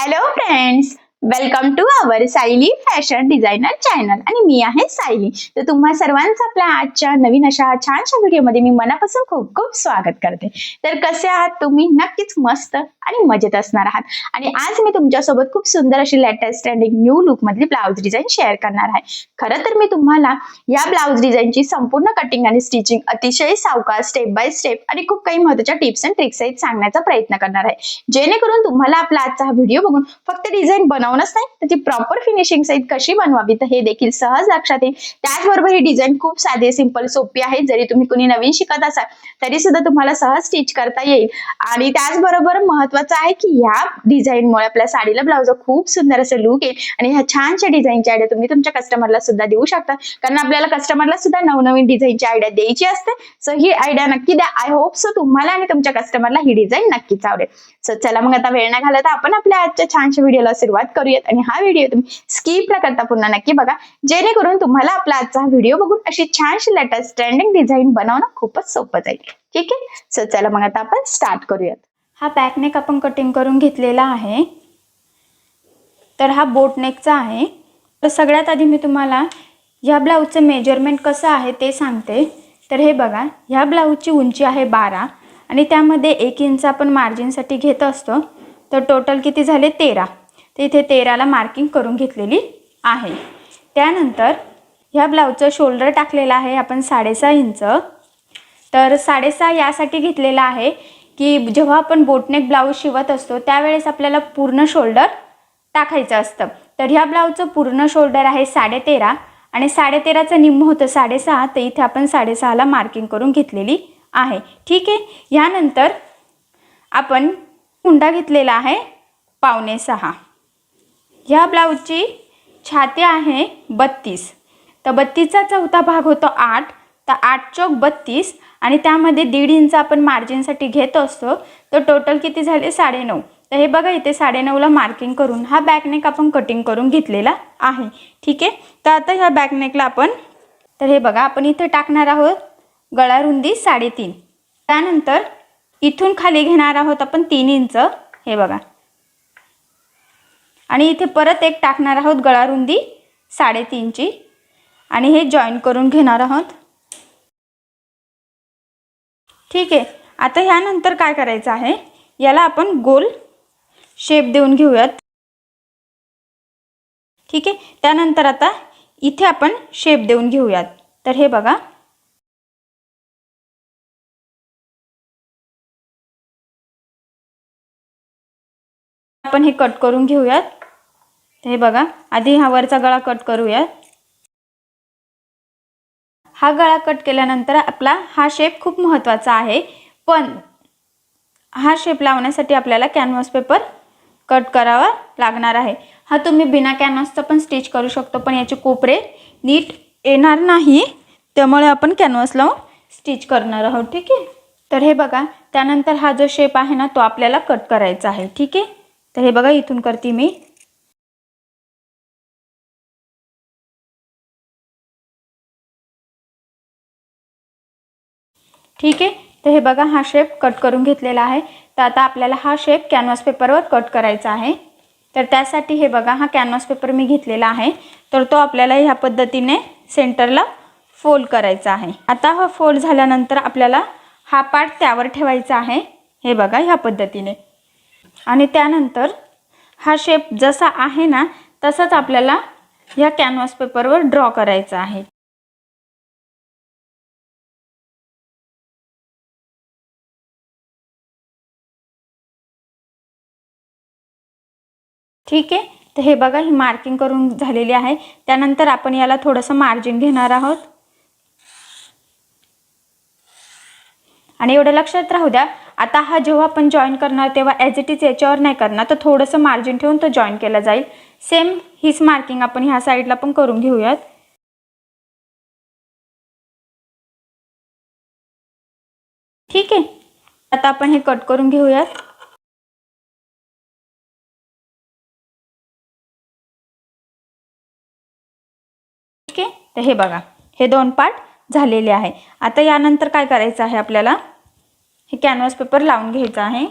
Hello friends welcome to our Sayali fashion designer channel आणि मी आहे सायली तर तुम्हा सर्वांचं आपल्या आजच्या नवीन अशा छानशा व्हिडिओमध्ये मी मनापासून खूप खूप स्वागत करते. तर कसे आहात तुम्ही? नक्कीच मस्त. आणि मजेत असणार आहात. आणि आज मी तुमच्यासोबत खूप सुंदर अशी लेटेस्ट ट्रेंडिंग न्यू लुक मधली ब्लाऊज डिझाईन शेअर करणार आहे. खरं तर मी तुम्हाला या ब्लाऊज डिझाईनची संपूर्ण कटिंग आणि स्टिचिंग अतिशय सावकाश स्टेप बाय स्टेप आणि खूप काही महत्त्वाच्या टिप्स अँड ट्रिक्स आहेत सांगण्याचा प्रयत्न करणार आहे. जेणेकरून तुम्हाला आपला आजचा हा व्हिडिओ बघून फक्त डिझाईन बनवणंच नाही तर ती प्रॉपर फिनिशिंग सहित कशी बनवावी तर हे देखील सहज लक्षात येईल. त्याचबरोबर ही डिझाईन खूप साधी सिंपल सोपी आहे. जरी तुम्ही कुणी नवीन शिकत असाल तरी सुद्धा तुम्हाला सहज स्टिच करता येईल. आणि त्याचबरोबर महत्वाचं आहे की ह्या डिझाईनमुळे आपल्या साडीला ब्लाउज खूप सुंदर असं लुक येईल आणि ह्या छानशा डिझाईनच्या आयडिया तुम्ही तुमच्या कस्टमरला सुद्धा देऊ शकता. कारण आपल्याला कस्टमरला सुद्धा नवनवीन डिझाईनची आयडिया द्यायची असते. सो ही आयडिया नक्की द्या. आय होप सो तुम्हाला आणि तुमच्या कस्टमरला ही डिझाईन नक्कीच आवडेल. सो चला मग आता वेळ न घालता आपण आपल्या आजच्या छानशा व्हिडिओला सुरुवात करूयात. आणि हा व्हिडिओ तुम्ही स्किप न करता पुन्हा नक्की बघा. जेणेकरून तुम्हाला आपला आजचा व्हिडिओ बघून अशी छानशी लेटेस्ट ट्रेंडिंग डिझाईन बनवणं खूपच सोपं जाईल. ठीक आहे? सो चला मग आता आपण स्टार्ट करूयात. हा बॅकनेक आपण कटिंग करून घेतलेला आहे. तर हा बोटनेकचा आहे. तर सगळ्यात आधी मी तुम्हाला ह्या ब्लाऊजचं मेजरमेंट कसं आहे ते सांगते. तर हे बघा ह्या ब्लाऊजची उंची आहे बारा आणि त्यामध्ये एक इंच आपण मार्जिनसाठी घेत असतो. तर टोटल किती झाले? तेरा. तर इथे तेराला मार्किंग करून घेतलेली आहे. त्यानंतर ह्या ब्लाऊजचं शोल्डर टाकलेलं आहे आपण साडेसहा इंच तर साडेसहा यासाठी घेतलेला आहे. की जेव्हा आपण बोटनेक ब्लाऊज शिवत असतो त्यावेळेस आपल्याला पूर्ण शोल्डर टाकायचं असतं. तर ह्या ब्लाऊजचं पूर्ण शोल्डर आहे साडेतेरा आणि साडेतेराचं निम्म होतं साडेसहा तर इथे आपण साडेसहाला मार्किंग करून घेतलेली आहे. ठीक आहे? ह्यानंतर आपण हुंडा घेतलेला आहे पावणे सहा. ह्या ब्लाऊजची छाती आहे बत्तीस. तर बत्तीसचा चौथा भाग होतो आठ. तर आठ चौक बत्तीस आणि त्यामध्ये दीड इंच आपण मार्जिनसाठी घेत असतो. तर टोटल किती झाले? साडेनऊ. तर हे बघा इथे साडेनऊला मार्किंग करून हा बॅकनेक आपण कटिंग करून घेतलेला आहे. ठीक आहे? तर आता ह्या बॅकनेकला आपण तर हे बघा आपण इथे टाकणार आहोत गळा रुंदी साडेतीन. त्यानंतर इथून खाली घेणार आहोत आपण तीन इंच. हे बघा. आणि इथे परत एक टाकणार आहोत गळा रुंदी साडेतीनची. आणि हे जॉईन करून घेणार आहोत. ठीक आहे. आता ह्यानंतर काय करायचं आहे? याला आपण गोल शेप देऊन घेऊयात. ठीक आहे. त्यानंतर आता इथे आपण शेप देऊन घेऊयात. तर हे बघा. आपण हे कट करून घेऊयात. हे बघा. आधी हा वरचा गळा कट करूयात. हा गळा कट केल्यानंतर आपला हा शेप खूप महत्त्वाचा आहे. पण हा शेप लावण्यासाठी आपल्याला कॅनव्हास पेपर कट करावा लागणार आहे. हा तुम्ही बिना कॅनव्हासचा पण स्टिच करू शकतो पण याचे कोपरे नीट येणार नाही. त्यामुळे आपण कॅनव्हास लावून स्टिच करणार आहोत ठीक आहे? तर हे बघा त्यानंतर हा जो शेप आहे ना तो आपल्याला कट करायचा आहे ठीक आहे? तर हे बघा इथून करते मी. ठीक आहे? तर हे बघा हा शेप कट करून घेतलेला आहे. तर आता आपल्याला हा शेप कॅनव्हास पेपरवर कट करायचा आहे. तर त्यासाठी हे बघा हा कॅनव्हास पेपर मी घेतलेला आहे. तर तो आपल्याला ह्या पद्धतीने सेंटरला फोल्ड करायचा आहे. आता हा फोल्ड झाल्यानंतर आपल्याला हा पार्ट त्यावर ठेवायचा आहे. हे बघा ह्या पद्धतीने. आणि त्यानंतर हा शेप जसा आहे ना तसाच आपल्याला ह्या कॅनव्हास पेपरवर ड्रॉ करायचा आहे. ठीक आहे? तर हे बघा ही मार्किंग करून झालेली आहे. त्यानंतर आपण याला थोडंसं मार्जिन घेणार आहोत. आणि एवढं लक्षात राहू द्या आता हा जेव्हा आपण जॉईन करणार तेव्हा ॲज इट इज याच्यावर नाही करणार तर थोडंसं मार्जिन ठेवून तो जॉईन केला जाईल. सेम हीच मार्किंग आपण ह्या साईडला पण करून घेऊयात. ठीक आहे? आता आपण हे कट करून घेऊयात. तर हे बघा हे दोन पार्ट झालेले आहे. आता यानंतर काय करायचं आहे आपल्याला? हे कॅनव्हास पेपर लावून घ्यायचं आहे.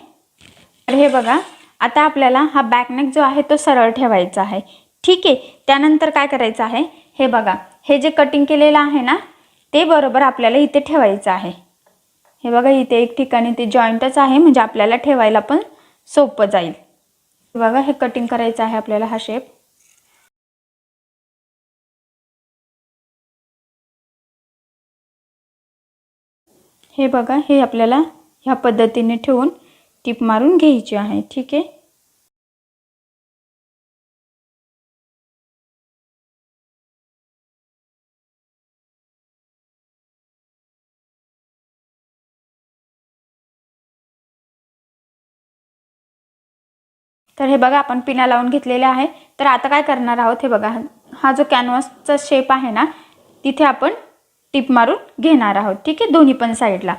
तर हे बघा आता आपल्याला हा बॅकनेक जो आहे तो सरळ ठेवायचा आहे. ठीक आहे त्यानंतर काय करायचं आहे? हे बघा हे जे कटिंग केलेलं आहे ना ते बरोबर आपल्याला इथे ठेवायचं आहे. हे बघा इथे एक ठिकाणी ते जॉईंटच आहे म्हणजे आपल्याला ठेवायला पण सोपं जाईल. बघा हे कटिंग करायचं आहे आपल्याला हा शेप हे बघा हे आपल्याला ह्या पद्धतीने ठेवून टीप मारून घ्यायची आहे ठीक आहे? तर हे बघा आपण पिना लावून घेतलेले आहे. तर आता काय करणार आहोत हे बघा हा जो कॅनव्हासचा शेप आहे ना तिथे आपण टिप मारून घेणार आहोत. ठीक आहे? दोन्ही पण साईडला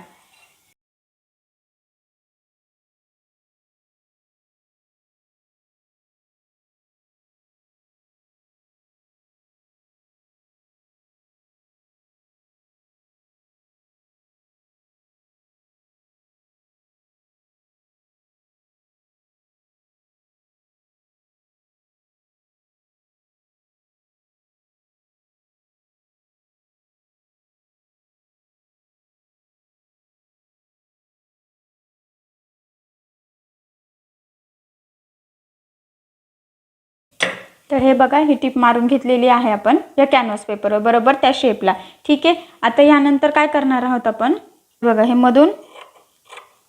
तर हे बघा ही टीप मारून घेतलेली आहे आपण या कॅनव्हास पेपरवर बरोबर त्या शेपला ठीक आहे? आता यानंतर काय करणार आहोत आपण? बघा हे मधून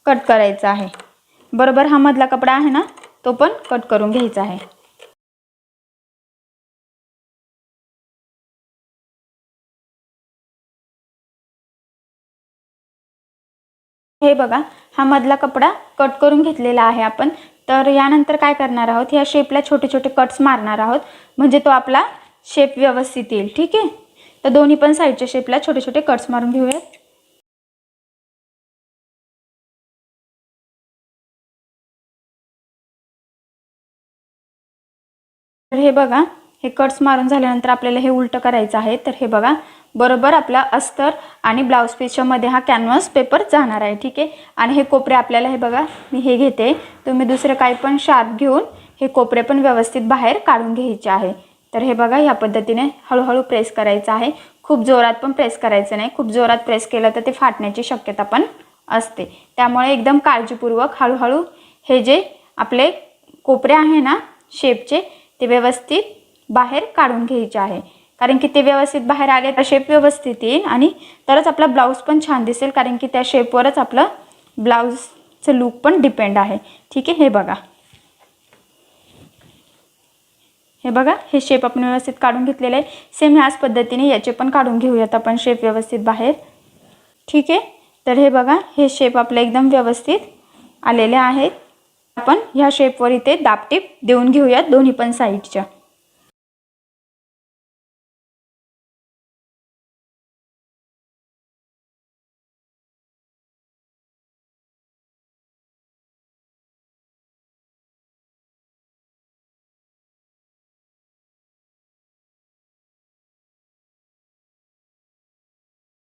कट करायचं आहे. बरोबर हा मधला कपडा आहे ना? तो पण कट करून घ्यायचा आहे. हे बघा हा मधला कपडा कट करून घेतलेला आहे आपण. तर यानंतर काय करणार आहोत? ह्या शेपला छोटे छोटे कट्स मारणार आहोत. म्हणजे तो आपला शेप व्यवस्थित येईल. ठीक आहे? तर दोन्ही पण साईडच्या शेपला छोटे छोटे कट्स मारून घेऊयात. तर हे बघा हे कट्स मारून झाल्यानंतर आपल्याला हे उलटं करायचं आहे. तर हे बघा बरोबर आपला अस्तर आणि ब्लाऊज पीसच्या मध्ये हा कॅनव्हास पेपर जाणार आहे. ठीक आहे? आणि हे कोपरे आपल्याला हे बघा मी हे घेते. तुम्ही दुसरं काही पण शार्प घेऊन हे कोपरे पण व्यवस्थित बाहेर काढून घ्यायचे आहे. तर हे बघा ह्या पद्धतीने हळूहळू प्रेस करायचं आहे. खूप जोरात पण प्रेस करायचं नाही. खूप जोरात प्रेस केलं तर ते फाटण्याची शक्यता पण असते. त्यामुळे एकदम काळजीपूर्वक हळूहळू हे जे आपले कोपरे आहे ना शेपचे ते व्यवस्थित बाहेर काढून घ्यायचे आहे. कारण की ते व्यवस्थित बाहेर आले तर शेप व्यवस्थित येईल आणि तरच आपला ब्लाऊज पण छान दिसेल. कारण की त्या शेपवरच आपलं ब्लाऊजचं लूक पण डिपेंड आहे. ठीक आहे? हे बघा. हे बघा हे शेप आपण व्यवस्थित काढून घेतलेलं आहे. सेम ह्याच पद्धतीने याचे पण काढून घेऊयात आपण शेप व्यवस्थित बाहेर. ठीक आहे? तर हे बघा हे शेप आपले एकदम व्यवस्थित आलेले आहेत. आपण ह्या शेपवर इथे दापटीप देऊन घेऊयात दोन्ही पण साईडच्या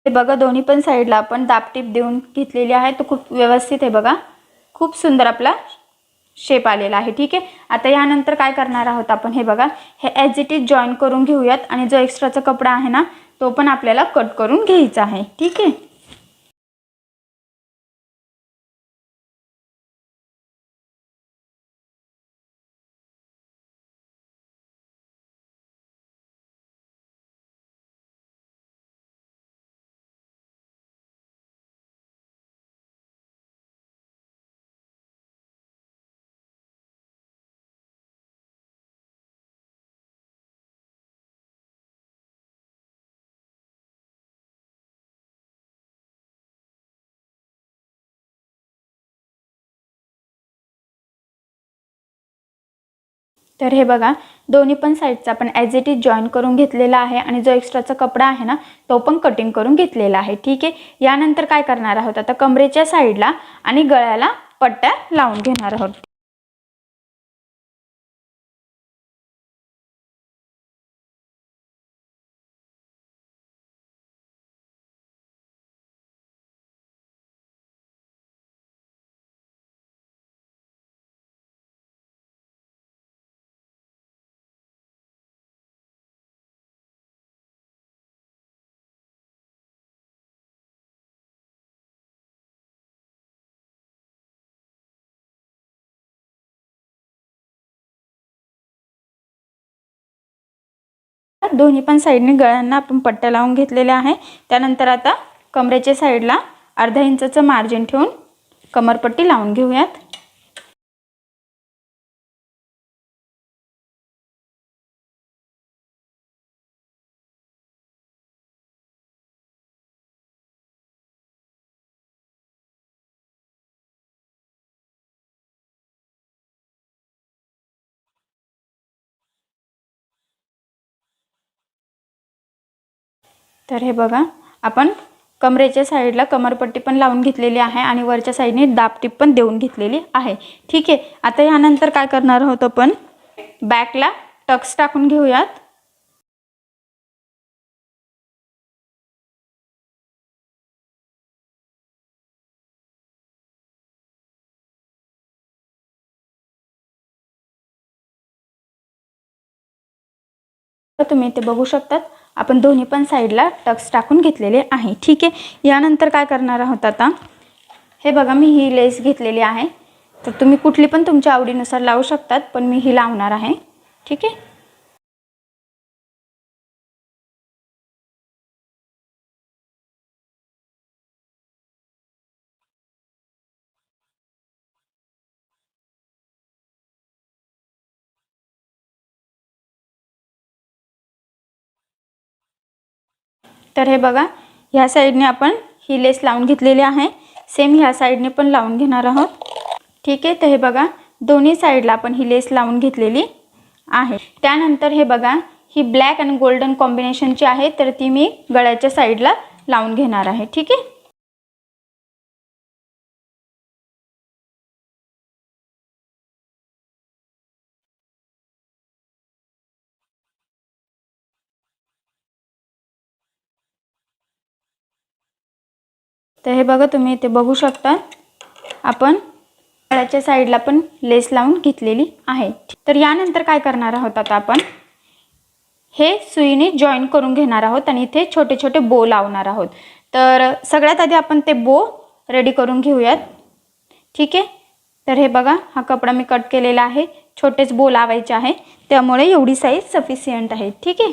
हे बघा दोन्ही पण साईडला आपण दापटीप देऊन घेतलेली आहे. तो खूप व्यवस्थित आहे बघा. खूप सुंदर आपला शेप आलेला आहे. ठीक आहे? आता यानंतर काय करणार आहोत आपण हे बघा. हे ॲज इट इज जॉईन करून घेऊयात आणि जो एक्स्ट्राचा कपडा आहे ना तो पण आपल्याला कट करून घ्यायचा आहे. ठीक आहे? तर हे बघा दोन्ही पण साईडचा आपण ॲज इट इज जॉईन करून घेतलेला आहे आणि जो एक्स्ट्राचा कपडा आहे ना तो पण कटिंग करून घेतलेला आहे. ठीक आहे? यानंतर काय करणार आहोत? आता कमरेच्या साईडला आणि गळ्याला पट्ट्या लावून घेणार आहोत. दोन्ही पण साईडने गळ्यांना आपण पट्ट्या लावून घेतलेल्या आहे. त्यानंतर आता कमरेच्या साईडला अर्धा इंचाचं मार्जिन ठेवून कमरपट्टी लावून घेऊयात. तर हे बघा आपण कमरेच्या साईडला कमरपट्टी पण लावून घेतलेली आहे आणि वरच्या साईडने दापटीप पण देऊन घेतलेली आहे. ठीक आहे आता ह्यानंतर काय करणार आहोत आपण? बॅकला टक्स टाकून घेऊयात. तर तुम्ही ते बघू शकतात आपण दोन्ही पण साईडला टक्स टाकून घेतलेले आहे. ठीक आहे. यानंतर काय करणार आहोत आता? हे बघा मी ही लेस घेतलेली आहे. तर तुम्ही कुठली पण तुमच्या आवडीनुसार लावू शकतात पण मी ही लावणार आहे. ठीक आहे? तर हे बघा ह्या साईडने आपण ही लेस लावून घेतलेली आहे. सेम ह्या साईडने पण लावून घेणार आहोत. ठीक आहे तर हे बघा दोन्ही साईडला आपण ही लेस लावून घेतलेली आहे. त्यानंतर हे बघा ही ब्लॅक आणि गोल्डन कॉम्बिनेशनची आहे तर ती मी गळ्याच्या साईडला लावून घेणार आहे. ठीक आहे? तर हे बघा तुम्ही इथे बघू शकता. आपण गळ्याच्या साईडला पण लेस लावून घेतलेली आहे. तर यानंतर काय करणार आहोत आता आपण? हे सुईने जॉईन करून घेणार आहोत आणि इथे छोटे छोटे बो लावणार आहोत. तर सगळ्यात आधी आपण ते बो रेडी करून घेऊयात. ठीक आहे? तर हे बघा हा कपडा मी कट केलेला आहे. छोटेच बो लावायचे आहे. त्यामुळे एवढी साईज सफिशियंट आहे. ठीक आहे?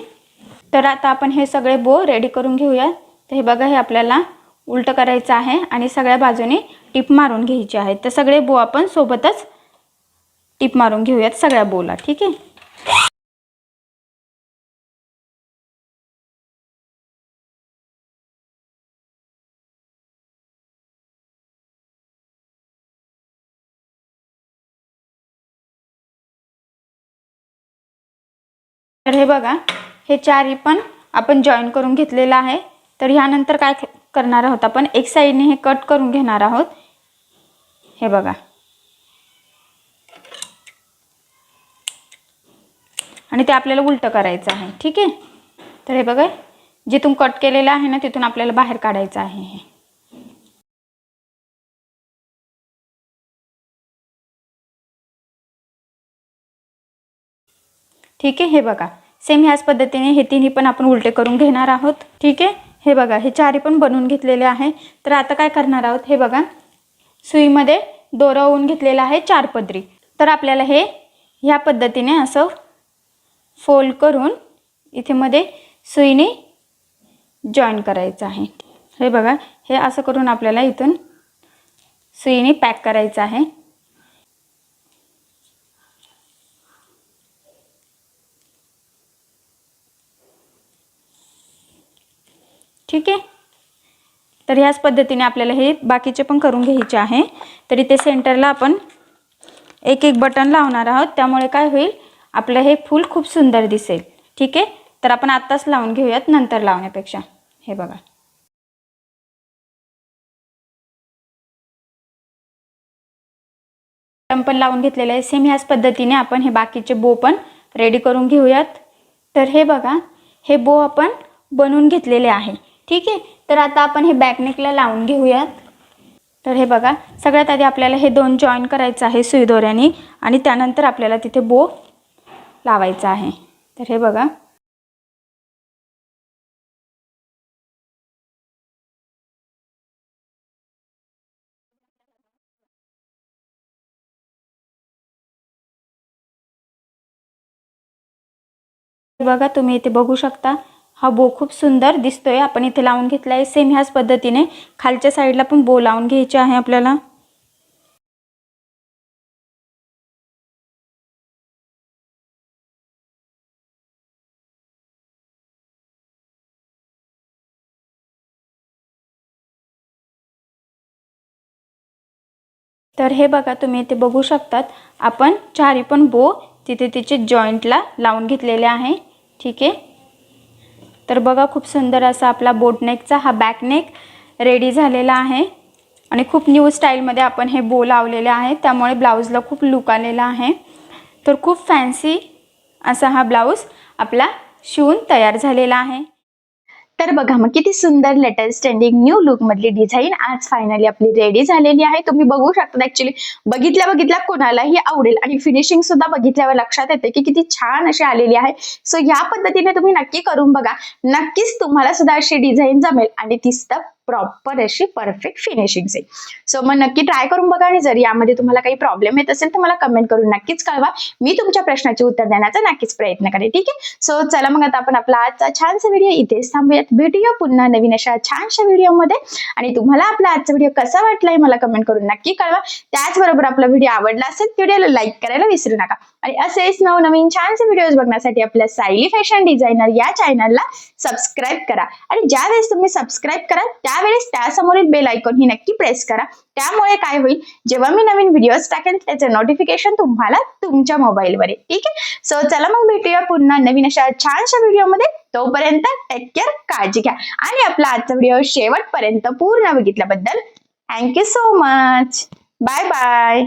तर आता आपण हे सगळे बो रेडी करून घेऊयात. तर हे बघा हे आपल्याला उलटं करायचं आहे आणि सगळ्या बाजूने टिप मारून घ्यायची आहे. तर सगळे बो आपण सोबतच टिप मारून घेऊयात सगळ्या बोला ठीक आहे? तर हे बघा हे चारही पण आपण जॉईन करून घेतलेलं आहे. तर ह्यानंतर काय करणार आहोत. आपण एक साईडने हे कट करून घेणार आहोत. हे बघा. आणि ते आपल्याला उलटं करायचं आहे. ठीक आहे? तर हे बघा जिथून कट केलेलं आहे ना तिथून आपल्याला बाहेर काढायचं आहे हे. ठीक आहे? हे बघा. सेम ह्याच पद्धतीने हे तिन्ही पण आपण उलटे करून घेणार आहोत. ठीक आहे? हे बघा हे चारी पण बनवून घेतलेले आहे. तर आता काय करणार आहोत? हे बघा सुईमध्ये दोरा होऊन घेतलेला आहे चार पदरी तर आपल्याला हे ह्या पद्धतीने असं फोल्ड करून इथे मध्ये सुईने जॉईन करायचं आहे. हे बघा हे असं करून आपल्याला इथून सुईने पॅक करायचं आहे. ठीक आहे? तर ह्याच पद्धतीने आपल्याला हे बाकीचे पण करून घ्यायचे आहे. तर इथे सेंटरला आपण एक एक बटन लावणार आहोत. त्यामुळे काय होईल? आपलं हे फूल खूप सुंदर दिसेल. ठीक आहे? तर आपण आत्ताच लावून घेऊयात नंतर लावण्यापेक्षा. हे बघा. पण लावून घेतलेलं आहे. सेम ह्याच पद्धतीने आपण हे बाकीचे बो पण रेडी करून घेऊयात. तर हे बघा. हे बो आपण बनवून घेतलेले आहे. ठीक आहे? तर आता आपण हे बॅकनेकला लावून घेऊयात. तर हे बघा सगळ्यात आधी आपल्याला हे दोन जॉईन करायचं आहे सुईदोऱ्याने आणि त्यानंतर आपल्याला तिथे बो लावायचा आहे. तर हे बघा. बघा तुम्ही इथे बघू शकता. हा बो खूप सुंदर दिसतोय. आपण इथे लावून घेतला आहे सेम ह्याच पद्धतीने खालच्या साईडला पण बो लावून घ्यायचे आहे आपल्याला. तर हे बघा तुम्ही इथे बघू शकतात. आपण चारी पण बो तिथे तिचे जॉईंटला लावून घेतलेले आहे. ठीक आहे? तर बघा खूप सुंदर असा आपला बोटनेकचा हा बॅकनेक रेडी झालेला आहे. आणि खूप न्यू स्टाईलमध्ये आपण हे बो लावलेले आहे त्यामुळे ब्लाऊजला खूप लुक आलेला आहे. तर खूप फॅन्सी असा हा ब्लाऊज आपला शिवून तयार झालेला आहे. तर बघा मग किती सुंदर लेटेस्ट ट्रेंडिंग न्यू लुक मधली डिझाईन आज फायनली आपली रेडी झालेली आहे. तुम्ही बघू शकता ऍक्च्युली बघितल्या बघितल्या कोणालाही आवडेल. आणि फिनिशिंग सुद्धा बघितल्यावर लक्षात येते की किती छान अशी आलेली आहे. सो या पद्धतीने तुम्ही नक्की करून बघा. नक्कीच तुम्हाला सुद्धा अशी डिझाईन जमेल. आणि ती सुद्धा प्रॉपर अशी परफेक्ट फिनिशिंग येईल सो मग नक्की ट्राय करून बघा आणि जर यामध्ये तुम्हाला काही प्रॉब्लेम येत असेल तर मला कमेंट करून नक्कीच कळवा. मी तुमच्या प्रश्नाचे उत्तर देण्याचा नक्कीच प्रयत्न करेन ठीक आहे? सो चला मग आता आपण आपला आजचा छानसा व्हिडिओ इथेच थांबूयात. भेटूया पुन्हा नवीन अशा छानशा व्हिडिओमध्ये आणि तुम्हाला आपला आजचा व्हिडिओ कसा वाटलाय मला कमेंट करून नक्की कळवा. त्याचबरोबर आपला व्हिडिओ आवडला असेल व्हिडिओला लाईक करायला विसरू नका. आणि असेच नवनवीन छानसे व्हिडिओज बघण्यासाठी आपल्या सायली फॅशन डिझायनर या चॅनलला सबस्क्राईब करा. आणि ज्या वेळेस तुम्ही सबस्क्राईब कराल त्यावेळेस त्यासमोरील बेल आयकॉन ही नक्की प्रेस करा त्यामुळे काय होईल? जेव्हा मी नवीन व्हिडिओज टाकेन त्याचं नोटिफिकेशन तुम्हाला तुमच्या मोबाईलवर येईल. ठीक आहे? सो चला मग भेटूया पुन्हा नवीन अशा छानशा व्हिडिओमध्ये तोपर्यंत टेक केअर काळजी घ्या. आणि आपला आजचा व्हिडिओ शेवटपर्यंत पूर्ण बघितल्याबद्दल thank you so much bye bye